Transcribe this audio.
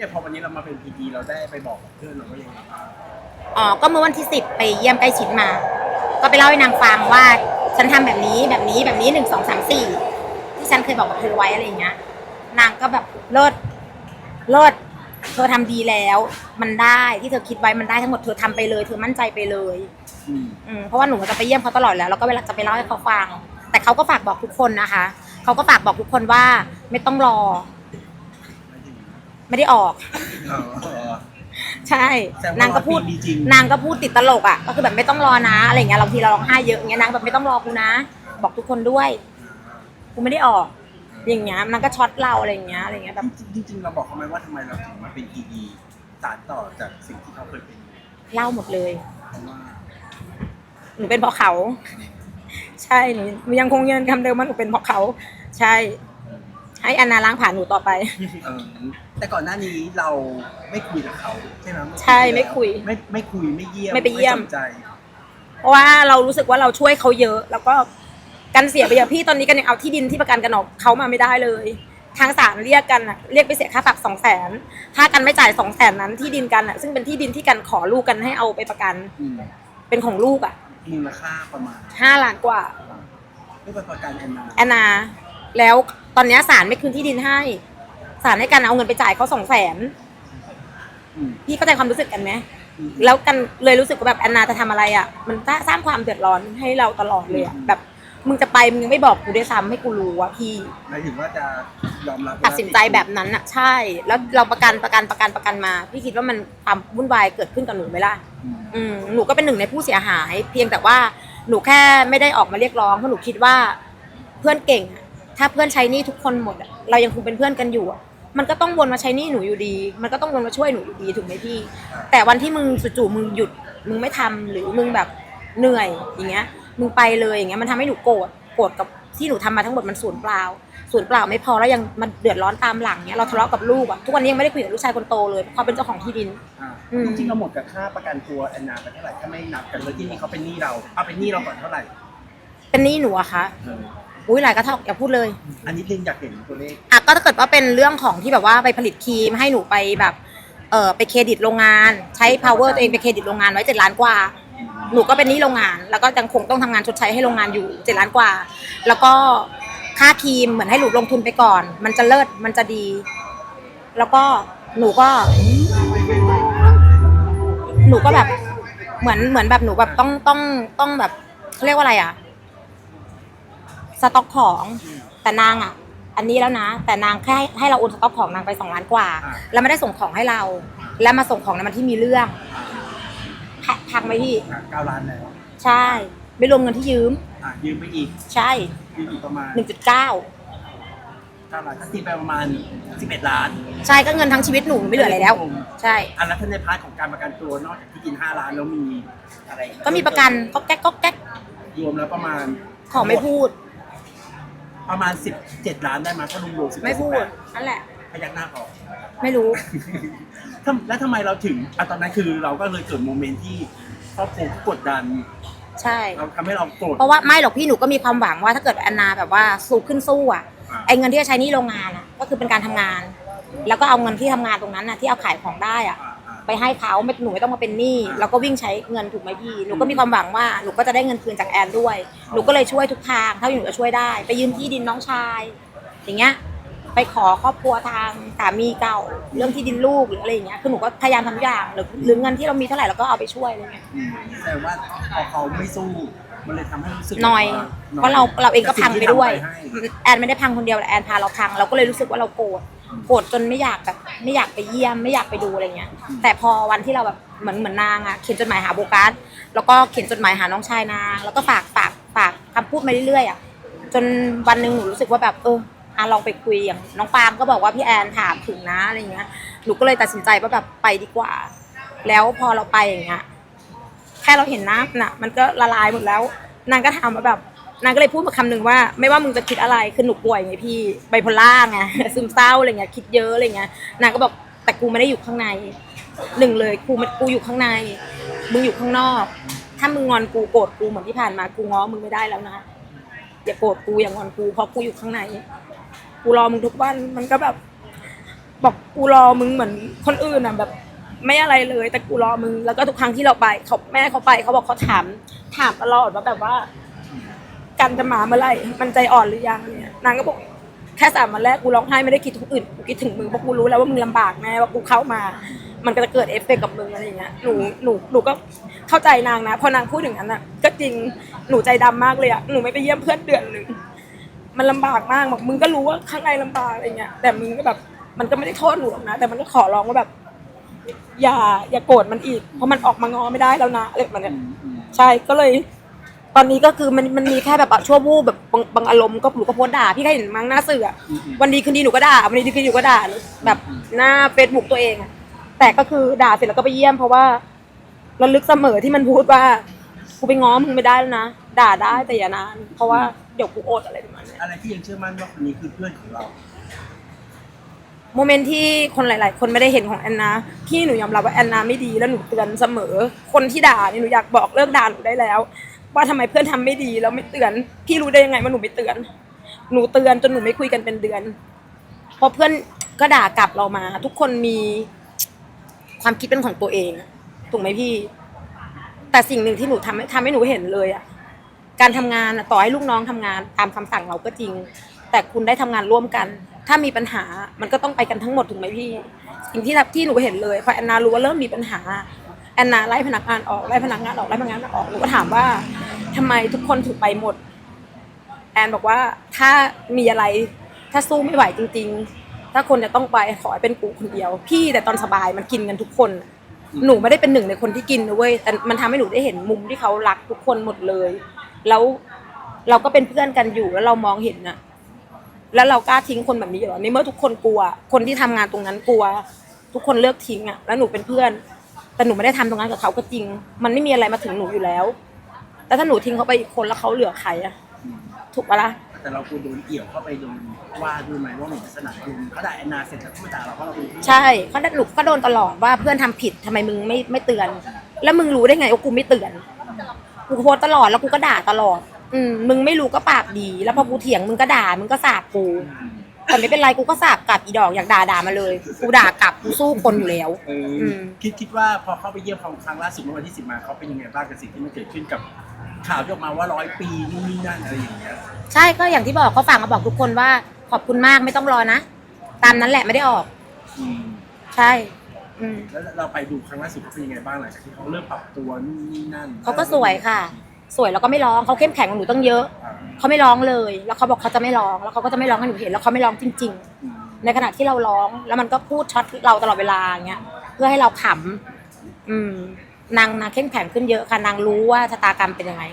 อย่างพอวันนี้เรามาเป็นพีดีเราได้ไปบอกกับเพื่อนเราว่ายังไงบ้างอ๋อ ก็เมื่อวันที่สิบไปเยี่ยมใกล้ชิดมา ก็ไปเล่าให้นางฟังว่าฉันทำแบบนี้แบบนี้แบบนี้หนึ่งสองสามสี่ที่ฉันเคยบอกกับเธอไว้อะไรอย่างเงี้ย นางก็แบบเลิศเลิศเธอทำดีแล้ว มันได้ที่เธอคิดไว้มันได้ทั้งหมดเธอทำไปเลย เธอมั่นใจไปเลย อืมอืมเพราะว่าหนูจะไปเยี่ยมเขาตลอดแล้วแล้วก็เวลาจะไปเล่าให้เขาฟัง แต่เขาก็ฝากบอกทุกคนนะคะ เขาก็ฝากบอกทุกคนว่าไม่ต้องรอ ไม่ได้ออก อ๋อ ใช่ แสดงว่านางก็พูด มีจริง นางก็พูดติดตลกอะ ก็คือแบบไม่ต้องรอนะอะไรอย่างเงี้ยบางทีเราร้องไห้เยอะอย่างเงี้ยนางแบบไม่ต้องรอกูนะ บอกทุกคนด้วย กูไม่ได้ออก อย่างเงี้ยนางก็ช็อตเราอะไรอย่างเงี้ยอะไรอย่างเงี้ยแบบ จริงๆจริงๆเราบอกเขาไหมว่าทำไมเราถึงมาเป็นพีดีสานต่อจากสิ่งที่เขาเคยเป็นเล่าหมดเลย เพราะว่าหนูเป็นเพราะเขา ใช่หนูหนูยังคงยืนคำเดิมว่าหนูเป็นเพราะเขา ใช่ ให้อนาล้างผ่านหนูต่อไป เออแต่ก่อนหน้านี้เราไม่คุยกับเขาใช่ไหมใช่ไม่คุยไม่ไม่คุยไม่เยี่ยมไม่ไปเยี่ยม สนใจ เพราะว่าเรารู้สึกว่าเราช่วยเขาเยอะ แล้วก็กันเสียไปเยอะพี่ตอนนี้กันยังเอาที่ดินที่ประกันกันออกเขามาไม่ได้เลย ทางศาลเรียกกันอะเรียกไปเสียค่าปรับสองแสนถ้ากันไม่จ่ายสองแสนนั้นที่ดินกันอะซึ่งเป็นที่ดินที่กันขอลูกกันให้เอาไปประกันอืมเป็นของลูกอะมูลค่าประมาณห้าล้านกว่าไม่เป็นประกันแอนนาแอนนา แล้ว ตอนเนี้ยศาลไม่คืนที่ดินให้ศาลให้กันเอาเงินไปจ่ายเขาสองแสนอืม พี่เข้าใจความรู้สึกกันไหมอืม แล้วกันเลยรู้สึกว่าแบบแอนนาจะทำอะไรอะ มันสร้างความเดือดร้อนให้เราตลอดเลยอะอืมแบบ มึงจะไปมึงยังไม่บอกกูด้วยซ้ำให้กูรู้ว่าพี่ หมายถึงว่าจะยอมรับว่าตัดสินใจแบบนั้นอะใช่ แล้วเราประกันประกันประกันประกันมา พี่คิดว่ามันความวุ่นวายเกิดขึ้นกับหนูไหมล่ะ อืมอืมหนูก็เป็นหนึ่งในผู้เสียหาย เพียงแต่ว่าหนูแค่ไม่ได้ออกมาเรียกร้องเพราะหนูคิดว่า เพื่อนเก่งอะ ถ้าเพื่อนใช้หนี้ทุกคนหมดอะเรายังคงเป็นเพื่อนกันอยู่อะมันก็ต้องวนมาใช้หนี้หนูอยู่ดี มันก็ต้องวนมาช่วยหนูอยู่ดีถูกไหมพี่ แต่วันที่มึงจู่ๆมึงหยุด มึงไม่ทำหรือมึงแบบเหนื่อยอย่างเงี้ย มึงไปเลยอย่างเงี้ยมันทำให้หนูโกรธ โกรธกับที่หนูทำมาทั้งหมดมันสูญเปล่าสูญเปล่าไม่พอแล้วยังมันเดือดร้อนตามหลังเนี้ยเราทะเลาะกับลูกอะทุกวันนี้ยังไม่ได้คุยกับลูกชายคนโตเลยเพราะเขาเป็นเจ้าของที่ดินอ่าอืมจริงๆเราหมดกับค่าประกันตัวแอนนาไปเท่าไหร่ถ้าไม่นับกันเลยที่นี่เขาเป็นหนี้เราเอาเป็นหนี้เราก่อนเท่าไหร่ เป็นหนี้หนูอะคะเอออุ้ยหลายกระทอกอย่าพูดเลยอันนี้ลิงอยากเห็นตัวเลขอะก็ถ้าเกิดว่าเป็นเรื่องของที่แบบว่าไปผลิตครีมให้หนูไปแบบเออไปเครดิตโรงงาน ใช้ power ตัวเองไปเครดิตโรงงานไว้เจ็ดล้านกว่า หนูก็เป็นหนี้โรงงาน แล้วก็ยังคงต้องทำงานชดใช้ให้โรงงานอยู่เจ็ดล้านกว่า แล้วก็ค่าครีมเหมือนให้หนูลงทุนไปก่อน มันจะเลิศมันจะดี แล้วก็หนูก็ หนูก็แบบเหมือนเหมือนแบบหนูแบบต้องต้องต้องแบบเขาเรียกว่าอะไรอะส ต็อกของ แต่นางอะ อันนี้แล้วนะ แต่นางแค่ให้ให้เราโอนสต็อกของนางไปสองล้านกว่า อ่า แล้วไม่ได้ส่งของให้เรา แล้วมาส่งของในวันที่มีเรื่องแพะพังไหมพี่ อะเก้าล้านแล้วใช่ ไม่รวมเงินที่ยืม อะยืมไปอีกใช่ยืมอีกประมาณหนึ่งจุดเก้าเก้าล้านถ้าตีไปประมาณสิบเอ็ดล้าน ใช่ก็เงินทั้งชีวิตหนูไม่เหลืออะไรแล้ว ใช่ อันแล้วถ้าในพาร์ทของการประกันตัวนอกจากที่ดินห้าล้านแล้วมีอะไรอีก็มีประกันก็แก๊กก็แก๊กรวมแล้วประมาณขอไม่พูด ประมาณสิบเจ็ดล้านได้ไหมถ้ารวมรวมสิบไม่พูดนั่นแหละ พยักหน้าพอไม่รู้ ทำแล้วทำไมเราถึงอะตอนนั้นคือเราก็เลยเกิดโมเมนต์ที่ครอบครัวกดดัน ใช่ เราทำให้เราโกรธเพราะว่าไม่หรอกพี่หนูก็มีความหวังว่าถ้าเกิดแอนนาแบบว่าสู้ขึ้นสู้อะอ่าไอ้เงินที่จะใช้หนี่โรงงานอะก็คือเป็นการทำงาน แล้วก็เอาเงินที่ทำงานตรงนั้นอะที่เอาขายของได้อะ อ่าอ่า ไปให้เขาไม่หนูไม่ต้องมาเป็นหนี้แล้วก็วิ่งใช้เงินถูกไหมพี่หนูก็มีความหวังว่าหนูก็จะได้เงินคืนจากแอนด้วยหนูก็เลยช่วยทุกทางเท่าที่หนูจะช่วยได้ ไปยืมที่ดินน้องชาย อย่างเงี้ยไปขอครอบครัวทางสามีเก่าเรื่องที่ดินลูกหรืออะไรอย่างเงี้ยคือหนูก็พยายามทำทุกอย่างหรือหรือเงินที่เรามีเท่าไหร่เราก็เอาไปช่วยอะไรเงี้ยอืมแต่ว่าพอเขาไม่สู้ มันเลยทำให้รู้สึกหน่อยว่เพราะเราเราเองก็พังไปด้วยกับสิ่งที่ทำให้แอนไม่ได้พังคนเดียวแต่แอนพาเราพังเราก็เลยรู้สึกว่าเราโกรธ โกรธจนไม่อยากแบบไม่อยากไปเยี่ยมไม่อยากไปดูอะไรเงี้ย แต่พอวันที่เราแบบเหมือนเหมือนนางอะเขียนจดหมายหาโบกัสแล้วก็เขียนจดหมายหาน้องชายนาง แล้วก็ฝากฝากฝากคำพูดมาเรื่อยๆอะจนวันหนึ่งหนูรู้สึกว่าแบบเอออะลองไปคุยอย่างน้องปาล์มก็บอกว่าพี่แอนถามถึงนะอะไรเงี้ยหนูก็เลยตัดสินใจว่าแบบไปดีกว่า แล้วพอเราไปอย่างเงี้ยแค่เราเห็นหน้าน่ะ มันก็ละลายหมดแล้วนางก็ถามมาแบบ นางก็เลยพูดมาคำหนึ่งว่า ไม่ว่ามึงจะคิดอะไรคือหนูป่วยไงพี่ไบโพล่าไงซึมเศร้าอะไรเงี้ยคิดเยอะอะไรเงี้ยนางก็บอกแต่กูไม่ได้อยู่ข้างในหนึ่งเลยกูมันกูอยู่ข้างใน มึงอยู่ข้างนอก ถ้ามึงงอนกูโกรธกูเหมือนที่ผ่านมากูง้อมึงไม่ได้แล้วนะอย่าโกรธกูอย่างอนกูเพราะกูอยู่ข้างใน กูรอมึงทุกวันมันก็แบบ บอกกูรอมึงเหมือนคนอื่นอะแบบไม่อะไรเลย แต่กูรอมึงแล้วก็ทุกครั้งที่เราไปเขาแม่เขาไปเขาบอกเขาถามถามตลอดว่าแบบว่า กันจะมาเมื่อไหร่มันใจอ่อนหรือยังเนี่ยนางก็บอกแค่สามวันแรกกูร้องไห้ไม่ได้คิดถึงคนอื่นกูคิดถึงมึงเพราะกูรู้แล้วว่ามึงลำบากแน่ว่ากูเข้ามา มันก็จะเกิดเอฟเฟกต์กับมึงอะไรอย่างเงี้ยหนูหนูหนูก็เข้าใจนางนะ พอนางพูดอย่างนั้นอะ ก็จริงหนูใจดำมากเลยอะหนูไม่ไปเยี่ยมเพื่อนเดือนหนึ่งมันลำบากมากบอกมึงก็รู้ว่าข้างในลำบากอะไรเงี้ยแต่มึงก็แบบมันก็ไม่ได้โทษหนูหรอกนะ แต่มันก็ขอร้องว่าแบบ อย่าอย่าโกรธมันอีก เพราะมันออกมางอไม่ได้แล้วนะอะไรแบบเนี้ย ใช่ก็เลย ตอนนี้ก็คือมันมันมีแค่แบบชั่ววูบแบบบางบางอารมณ์ก็หนูก็โพสต์ด่าพี่ก็เห็นมั้งหน้าสื่ออะวันดีคืนดีหนูก็ด่าวันดีคืนดีหนูก็ด่าแบบหน้าเฟซบุ๊กตัวเองอะแต่ก็คือด่าเสร็จแล้วก็ไปเยี่ยมเพราะว่าระลึกเสมอที่มันพูดว่ากูไปง้อมึงไม่ได้แล้วนะด่าได้แต่อย่านานเพราะว่าเดี๋ยวกูอดอะไรประมาณเนี้ยอะไรที่ยังเชื่อมั่นว่าคนนี้คือเพื่อนของเราโมเมนต์ที่คนหลาย ๆ คนไม่ได้เห็นของแอนนาพี่หนูยอมรับว่าแอนนาไม่ดีแล้วหนูเตือนเสมอ คนที่ด่าเนี่ยหนูอยากบอกเลิกด่าหนูได้แล้ว ว่าทำไมเพื่อนทำไม่ดีแล้วไม่เตือน พี่รู้ได้ยังไงว่าหนูไม่เตือน หนูเตือนจนหนูไม่คุยกันเป็นเดือนพราะเพื่อนก็ด่ากลับเรามา ทุกคนมีความคิดเป็นของตัวเองถูกไหมพี่ แต่สิ่งหนึ่งที่หนูทำให้ทำให้หนูเห็นเลยอะการทำงานต่อให้ลูกน้องทำงานตามคำสั่งเราก็จริง แต่คุณได้ทำงานร่วมกัน ถ้ามีปัญหามันก็ต้องไปกันทั้งหมดถูกไหมพี่ สิ่งที่ที่หนูเห็นเลยพอแอนนารู้ว่าเริ่มมีปัญหาแอนนาไล่พนักงานออกไล่พนักงานออกไล่พนักงานออกหนูก็ถามว่า ทำไมทุกคนถึงไปหมด แอนบอกว่าถ้ามีอะไรถ้าสู้ไม่ไหวจริง ๆ ถ้าคนจะต้องไปขอให้เป็นกูคนเดียว พี่แต่ตอนสบายมันกินกันทุกคน หนูไม่ได้เป็นหนึ่งในคนที่กินนะเว้ยแต่มันทำให้หนูได้เห็นมุมที่เขารักทุกคนหมดเลย แล้วเราก็เป็นเพื่อนกันอยู่แล้วเรามองเห็นนะแล้วเรากล้าทิ้งคนแบบนี้เหรอในเมื่อทุกคนกลัว คนที่ทำงานตรงนั้นกลัว ทุกคนเลือกทิ้งอะแล้วหนูเป็นเพื่อน แต่หนูไม่ได้ทำตรงนั้นกับเขาก็จริง มันไม่มีอะไรมาถึงหนูอยู่แล้ว แต่ถ้าหนูทิ้งเขาไปอีกคนแล้วเขาเหลือใครอะถูกปะล่ะแต่เราควรโดนเกี่ยวเข้าไปโดนว่าด้วยไหมว่าเหมือนสนับสนุนเขาด่าแอนนาเสร็จแล้วก็มาด่าเราเพราะเราเป็นเพื่อนใช่เขาได้หนูก็โดนตลอดว่าเพื่อนทำผิดทำไมมึงไม่ไม่เตือน แล้วมึงรู้ได้ไงว่ากูไม่เตือน กูโพสต์ตลอดแล้วกูก็ด่าตลอด อืมมึงไม่รู้ก็ปากดี แล้วพอกูเถียงมึงก็ด่ามึงก็สาบกูแต่ไม่เป็นไรกูก็สาบกลับอีดอกอยากด่าด่ามาเลย กูด่ากลับกูสู้คนอยู่แล้วเอออม คิดคิดว่าพอเข้าไปเยี่ยมเขาครั้งล่าสุดเมื่อวันที่สิบมาเขาเป็นยังไงบ้างกับสิ่งที่มันเกิดขึ้นกับ ข่าวที่ออกมาว่าร้อยปีนู่นนี่นั่นอะไรอย่างเงี้ยใช่ก็อย่างที่บอกเขาฝากมาบอกทุกคนว่าขอบคุณมากไม่ต้องรอนะ ตามนั้นแหละไม่ได้ออก อืมใช่ อืม แล้วเราไปดูครั้งล่าสุดเขาเป็นยังไงบ้างหลังจากที่เขาเริ่มปรับตัวนู่นนี่นั่นเขาก็สวยค่ะ สวยแล้วก็ไม่ร้องเขาเข้มแข็งกว่าหนูตั้งเยอะอ่าเขาไม่ร้องเลย แล้วเขาบอกเขาจะไม่ร้อง แล้วเขาก็จะไม่ร้องให้หนูเห็นแล้วเขาไม่ร้องจริง อืมๆ ในขณะที่เราร้อง แล้วมันก็พูดช็อตเราตลอดเวลาอย่างเงี้ยเพื่อให้เราขำอืม นางนางเข้มแข็งขึ้นเยอะค่ะนางรู้ว่าชะตากรรมเป็นยังไง